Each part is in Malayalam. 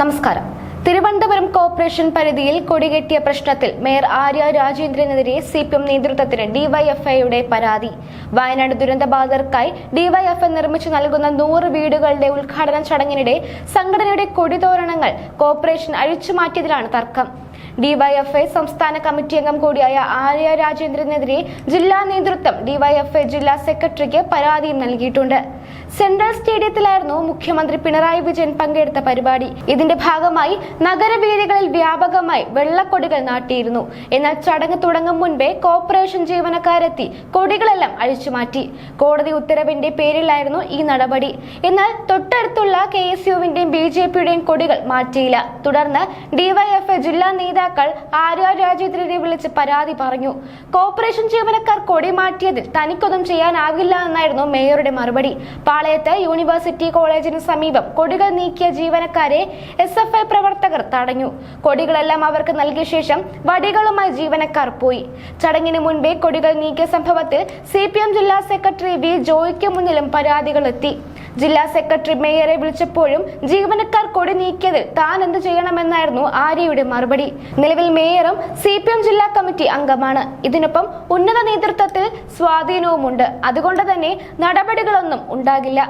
നമസ്കാരം. തിരുവനന്തപുരം കോർപ്പറേഷൻ പരിധിയിൽ കൊടികെട്ടിയ പ്രശ്നത്തിൽ മേയർ ആര്യ രാജേന്ദ്രനെതിരെ സി പി എം നേതൃത്വത്തിന് ഡിവൈഎഫ്ഐയുടെ പരാതി. വയനാട് ദുരന്തബാധിതർക്കായി ഡിവൈഎഫ്ഐ നിർമ്മിച്ചു നൽകുന്ന നൂറ് വീടുകളുടെ ഉദ്ഘാടന ചടങ്ങിനിടെ സംഘടനയുടെ കൊടിതോരണങ്ങൾ കോർപ്പറേഷൻ അഴിച്ചുമാറ്റിയതിലാണ് തർക്കം. ഡിവൈഎഫ്ഐ സംസ്ഥാന കമ്മിറ്റി അംഗം കൂടിയായ ആര്യ രാജേന്ദ്രനെതിരെ ജില്ലാ നേതൃത്വം ഡിവൈഎഫ്ഐ ജില്ലാ സെക്രട്ടറിക്ക് പരാതിയും നൽകിയിട്ടുണ്ട്. സെൻട്രൽ സ്റ്റേഡിയത്തിലായിരുന്നു മുഖ്യമന്ത്രി പിണറായി വിജയൻ പങ്കെടുത്ത പരിപാടി. ഇതിന്റെ ഭാഗമായി നഗരവേദികളിൽ വ്യാപകമായി വെള്ളക്കൊടികൾ നാട്ടിയിരുന്നു. എന്നാൽ ചടങ്ങ് തുടങ്ങും മുൻപേ കോർപ്പറേഷൻ ജീവനക്കാരെത്തി കൊടികളെല്ലാം അഴിച്ചുമാറ്റി കോടതി ഉത്തരവിന്റെ പേരിലായിരുന്നു ഈ നടപടി. എന്നാൽ തൊട്ടടുത്തുള്ള കെ എസ് യുവിന്റെയും ബി ജെ പിയുടെയും കൊടികൾ മാറ്റിയില്ല. തുടർന്ന് ഡിവൈഎഫ്ഐ ജില്ലാ നേതാക്കൾ ആര്യ രാജേന്ദ്രനെ വിളിച്ച് പരാതി പറഞ്ഞു. കോർപ്പറേഷൻ ജീവനക്കാർ കൊടി മാറ്റിയതിൽ തനിക്കൊന്നും ചെയ്യാനാവില്ല എന്നായിരുന്നു മേയറുടെ മറുപടി. പാളയത്ത് യൂണിവേഴ്സിറ്റി കോളേജിന് സമീപം കൊടികൾ നീക്കിയ ജീവനക്കാരെ എസ് എഫ് ഐ പ്രവർത്തകർ തടഞ്ഞു. കൊടികളെല്ലാം അവർക്ക് നൽകിയ ശേഷം വടികളുമായി ജീവനക്കാർ പോയി. ചടങ്ങിന് മുൻപേ കൊടികൾ നീക്കിയ സംഭവത്തിൽ സി ജില്ലാ സെക്രട്ടറി വി ജോയിക്ക് മുന്നിലും പരാതികൾ എത്തി ജില്ലാ സെക്രട്ടറി മേയറെ വിളിച്ചപ്പോഴും ജീവനക്കാർ കൊടി നീക്കിയതിൽ താൻ എന്ത് ചെയ്യണമെന്നായിരുന്നു ആര്യയുടെ മറുപടി. നിലവിൽ മേയറും സി ജില്ലാ കമ്മിറ്റി അംഗമാണ്. ഇതിനൊപ്പം ഉന്നത നേതൃത്വത്തിൽ സ്വാധീനവുമുണ്ട്. അതുകൊണ്ട് തന്നെ നടപടികളൊന്നും ഉണ്ടാകില്ല.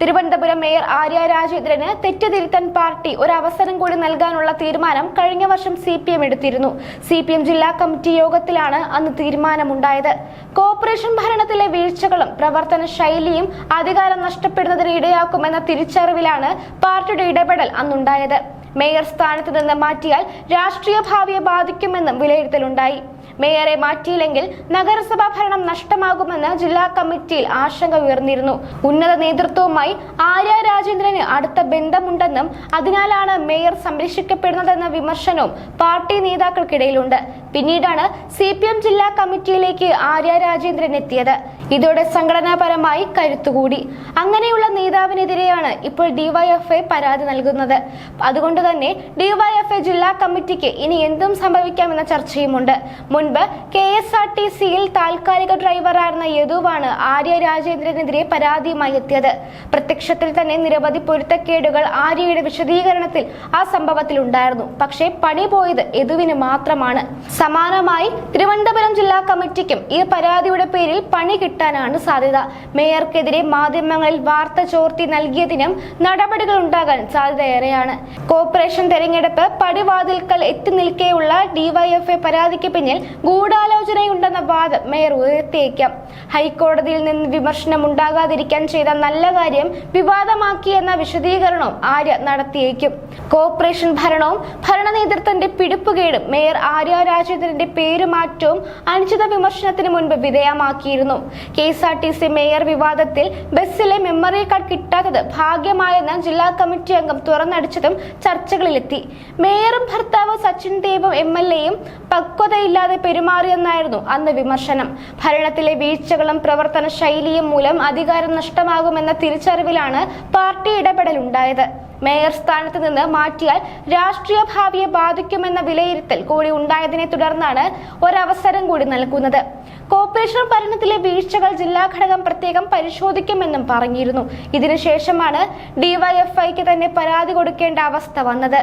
തിരുവനന്തപുരം മേയർ ആര്യ രാജേന്ദ്രന് തെറ്റ് തിരുത്താൻ പാർട്ടി ഒരു അവസരം കൂടി നൽകാനുള്ള തീരുമാനം കഴിഞ്ഞ വർഷം സി പി എം എടുത്തിരുന്നു. സി പി എം ജില്ലാ കമ്മിറ്റി യോഗത്തിലാണ് അന്ന് തീരുമാനമുണ്ടായത്. കോർപ്പറേഷൻ ഭരണത്തിലെ വീഴ്ചകളും പ്രവർത്തന ശൈലിയും അധികാരം നഷ്ടപ്പെടുന്നതിന് ഇടയാക്കുമെന്ന തിരിച്ചറിവിലാണ് പാർട്ടിയുടെ ഇടപെടൽ അന്നുണ്ടായത്. മേയർ സ്ഥാനത്ത് നിന്ന് മാറ്റിയാൽ രാഷ്ട്രീയ ഭാവിയെ ബാധിക്കുമെന്നും വിലയിരുത്തലുണ്ടായി. മേയറെ മാറ്റിയില്ലെങ്കിൽ നഗരസഭാ ഭരണം നഷ്ടമാകുമെന്ന് ജില്ലാ കമ്മിറ്റിയിൽ ആശങ്ക ഉയർന്നിരുന്നു. ഉന്നത നേതൃത്വവുമായി ആര്യ രാജേന്ദ്രന് അടുത്ത ബന്ധമുണ്ടെന്നും അതിനാലാണ് മേയർ സംരക്ഷിക്കപ്പെടുന്നതെന്ന വിമർശനവും പാർട്ടി നേതാക്കൾക്കിടയിലുണ്ട്. പിന്നീടാണ് സി ജില്ലാ കമ്മിറ്റിയിലേക്ക് ആര്യ രാജേന്ദ്രൻ എത്തിയത്. ഇതോടെ സംഘടനാപരമായി കരുത്തുകൂടി. അങ്ങനെയുള്ള നേതാവിനെതിരെയാണ് ഇപ്പോൾ ഡിവൈഎഫ്ഐ പരാതി നൽകുന്നത്. അതുകൊണ്ട് തന്നെ ഡിവൈഎഫ്ഐ ജില്ലാ കമ്മിറ്റിക്ക് ഇനി എന്തും സംഭവിക്കാമെന്ന ചർച്ചയുമുണ്ട്. മുൻപ് കെ എസ് ആർ ടി സിയിൽ താൽക്കാലിക ഡ്രൈവറായിരുന്ന യദുവാണ് ആര്യ രാജേന്ദ്രനെതിരെ പരാതിയുമായി എത്തിയത്. പ്രത്യക്ഷത്തിൽ തന്നെ നിരവധി പൊരുത്തക്കേടുകൾ ആര്യയുടെ വിശദീകരണത്തിൽ ആ സംഭവത്തിൽ ഉണ്ടായിരുന്നു പക്ഷേ പണി പോയത് യദുവിന് മാത്രമാണ്. സമാനമായി തിരുവനന്തപുരം ജില്ലാ കമ്മിറ്റിക്കും ഈ പരാതിയുടെ പേരിൽ പണി കിട്ടാനാണ് സാധ്യത. മേയർക്കെതിരെ മാധ്യമങ്ങളിൽ വാർത്ത ചോർത്തി നൽകിയതിനും നടപടികൾ ഉണ്ടാകാൻ സാധ്യതയേറെയാണ് കോർപ്പറേഷൻ തെരഞ്ഞെടുപ്പ് പടിവാതിൽക്കൽ എത്തി നിൽക്കെയുള്ള ഡിവൈഎഫ്ഐ പരാതിക്ക് പിന്നിൽ ഗൂഢാലോചനയുണ്ടെന്ന വാദം മേയർ ഉയർത്തിയേക്കാം. ഹൈക്കോടതിയിൽ നിന്ന് വിമർശനം ഉണ്ടാകാതിരിക്കാൻ ചെയ്ത നല്ല കാര്യം വിവാദമാക്കിയെന്ന വിശദീകരണവും ആര്യ നടത്തിയേക്കും. കോർപ്പറേഷൻ ഭരണവും ഭരണ നേതൃത്വത്തിന്റെ പിടിപ്പുകേടും മേയർ ആര്യ രാജേന്ദ്രന്റെ പേരുമാറ്റവും അനുചിത വിമർശനത്തിന് മുൻപ് വിധേയമാക്കിയിരുന്നു. K S R T C mayor വിവാദത്തിൽ ബസ്സിലെ മെമ്മറി കാർഡ് കിട്ടാത്തത് ഭാഗ്യമായെന്ന് ജില്ലാ കമ്മിറ്റി അംഗം തുറന്നടിച്ചതും ചർച്ചകളിലെത്തി. മേയറും ഭർത്താവ് സച്ചിൻ ദേവും എം എൽ എയും പക്വതയില്ലാതെ പെരുമാറിയെന്നായിരുന്നു അന്ന് വിമർശനം. ഭരണത്തിലെ വീഴ്ചകളും പ്രവർത്തന ശൈലിയും മൂലം അധികാരം നഷ്ടമാകുമെന്ന തിരിച്ചറിവിലാണ് പാർട്ടി ഇടപെടൽ ഉണ്ടായത് മേയർ സ്ഥാനത്ത് നിന്ന് മാറ്റിയാൽ രാഷ്ട്രീയ ഭാവിയെ ബാധിക്കുമെന്ന വിലയിരുത്തൽ കൂടി ഉണ്ടായതിനെ തുടർന്നാണ് ഒരവസരം കൂടി നൽകുന്നത്. കോർപ്പറേഷൻ ഭരണത്തിലെ വീഴ്ചകൾ ജില്ലാ ഘടകം പ്രത്യേകം പരിശോധിക്കുമെന്നും പറഞ്ഞിരുന്നു. ഇതിനുശേഷമാണ് ഡിവൈഎഫ്ഐക്ക് തന്നെ പരാതി കൊടുക്കേണ്ട അവസ്ഥ വന്നത്.